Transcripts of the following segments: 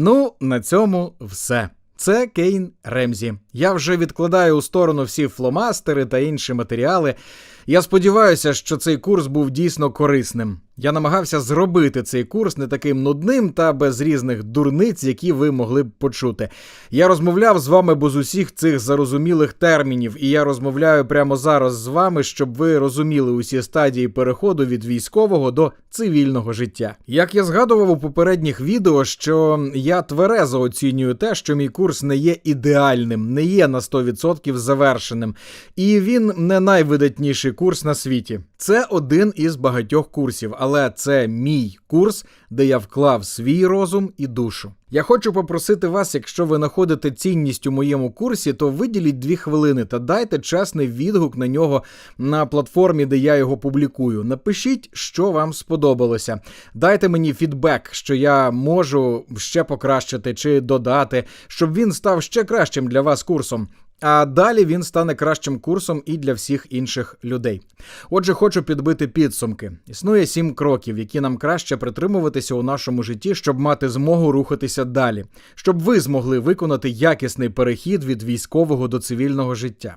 Ну, на цьому все. Це Кейн Ремзі. Я вже відкладаю у сторону всі фломастери та інші матеріали. Я сподіваюся, що цей курс був дійсно корисним. Я намагався зробити цей курс не таким нудним та без різних дурниць, які ви могли б почути. Я розмовляв з вами без усіх цих зарозумілих термінів, і я розмовляю прямо зараз з вами, щоб ви розуміли усі стадії переходу від військового до цивільного життя. Як я згадував у попередніх відео, що я тверезо оцінюю те, що мій курс не є ідеальним, не є на 100% завершеним, і він не найвидатніший курс на світі. Це один із багатьох курсів, але це мій курс, де я вклав свій розум і душу. Я хочу попросити вас, якщо ви знаходите цінність у моєму курсі, то виділіть дві хвилини та дайте чесний відгук на нього на платформі, де я його публікую. Напишіть, що вам сподобалося. Дайте мені фідбек, що я можу ще покращити чи додати, щоб він став ще кращим для вас курсом. А далі він стане кращим курсом і для всіх інших людей. Отже, хочу підбити підсумки. Існує сім кроків, які нам краще притримуватися у нашому житті, щоб мати змогу рухатися далі, щоб ви змогли виконати якісний перехід від військового до цивільного життя.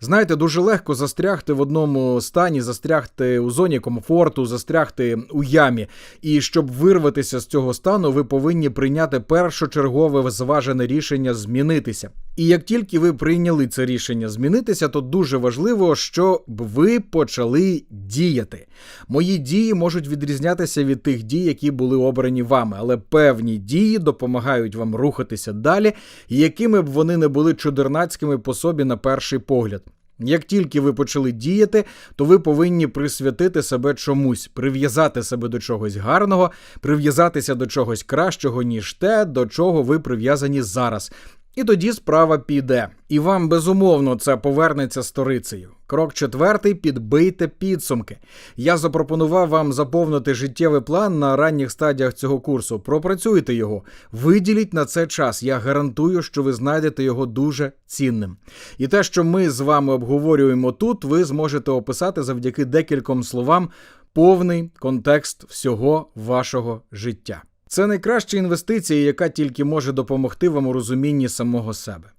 Знаєте, дуже легко застрягти в одному стані, застрягти у зоні комфорту, застрягти у ямі. І щоб вирватися з цього стану, ви повинні прийняти першочергове зважене рішення змінитися. І як тільки ви прийняли це рішення змінитися, то дуже важливо, щоб ви почали діяти. Мої дії можуть відрізнятися від тих дій, які були обрані вами, але певні дії допомагають вам рухатися далі, якими б вони не були чудернацькими по собі на перший погляд. Як тільки ви почали діяти, то ви повинні присвятити себе чомусь, прив'язати себе до чогось гарного, прив'язатися до чогось кращого, ніж те, до чого ви прив'язані зараз. І тоді справа піде. І вам безумовно це повернеться сторицею. Крок четвертий підбийте підсумки. Я запропонував вам заповнити життєвий план на ранніх стадіях цього курсу. Пропрацюйте його, виділіть на це час. Я гарантую, що ви знайдете його дуже цінним. І те, що ми з вами обговорюємо тут, ви зможете описати завдяки декільком словам повний контекст всього вашого життя. Це найкраща інвестиція, яка тільки може допомогти вам у розумінні самого себе.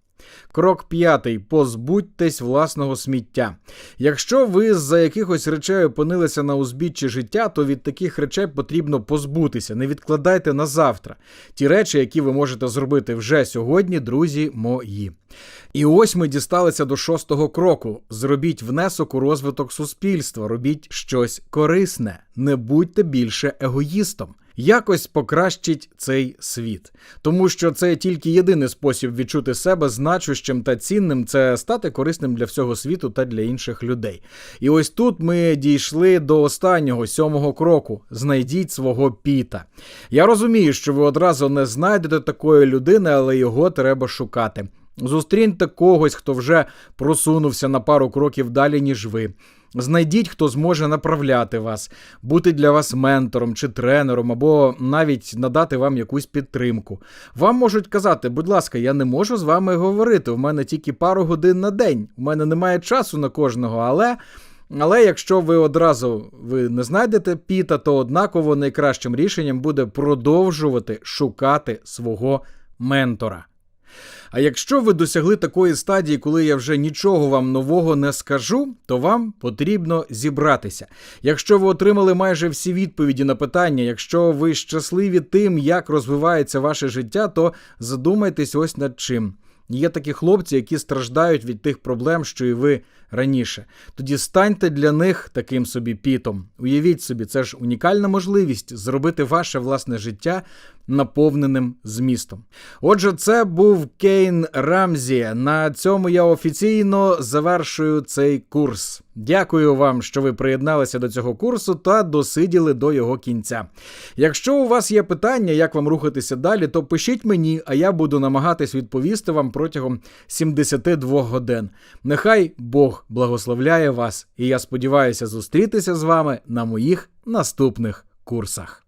Крок п'ятий. Позбудьтесь власного сміття. Якщо ви з-за якихось речей опинилися на узбіччі життя, то від таких речей потрібно позбутися. Не відкладайте на завтра. Ті речі, які ви можете зробити вже сьогодні, друзі мої. І ось ми дісталися до шостого кроку. Зробіть внесок у розвиток суспільства, робіть щось корисне, не будьте більше егоїстом. Якось покращить цей світ, тому що це тільки єдиний спосіб відчути себе значущим та цінним це стати корисним для всього світу та для інших людей. І ось тут ми дійшли до останнього сьомого кроку: знайдіть свого піта. Я розумію, що ви одразу не знайдете такої людини, але його треба шукати. Зустріньте когось, хто вже просунувся на пару кроків далі, ніж ви. Знайдіть, хто зможе направляти вас, бути для вас ментором чи тренером, або навіть надати вам якусь підтримку. Вам можуть казати, будь ласка, я не можу з вами говорити. У мене тільки пару годин на день. У мене немає часу на кожного, але. Але якщо ви одразу ви не знайдете піта, то однаково найкращим рішенням буде продовжувати шукати свого ментора. А якщо ви досягли такої стадії, коли я вже нічого вам нового не скажу, то вам потрібно зібратися. Якщо ви отримали майже всі відповіді на питання, якщо ви щасливі тим, як розвивається ваше життя, то задумайтесь ось над чим. Є такі хлопці, які страждають від тих проблем, що і ви раніше. Тоді станьте для них таким собі пітом. Уявіть собі, це ж унікальна можливість зробити ваше власне життя наповненим змістом. Отже, це був Кейн Рамзі. На цьому я офіційно завершую цей курс. Дякую вам, що ви приєдналися до цього курсу та досиділи до його кінця. Якщо у вас є питання, як вам рухатися далі, то пишіть мені, а я буду намагатись відповісти вам протягом 72 годин. Нехай Благословляє вас, і я сподіваюся зустрітися з вами на моїх наступних курсах.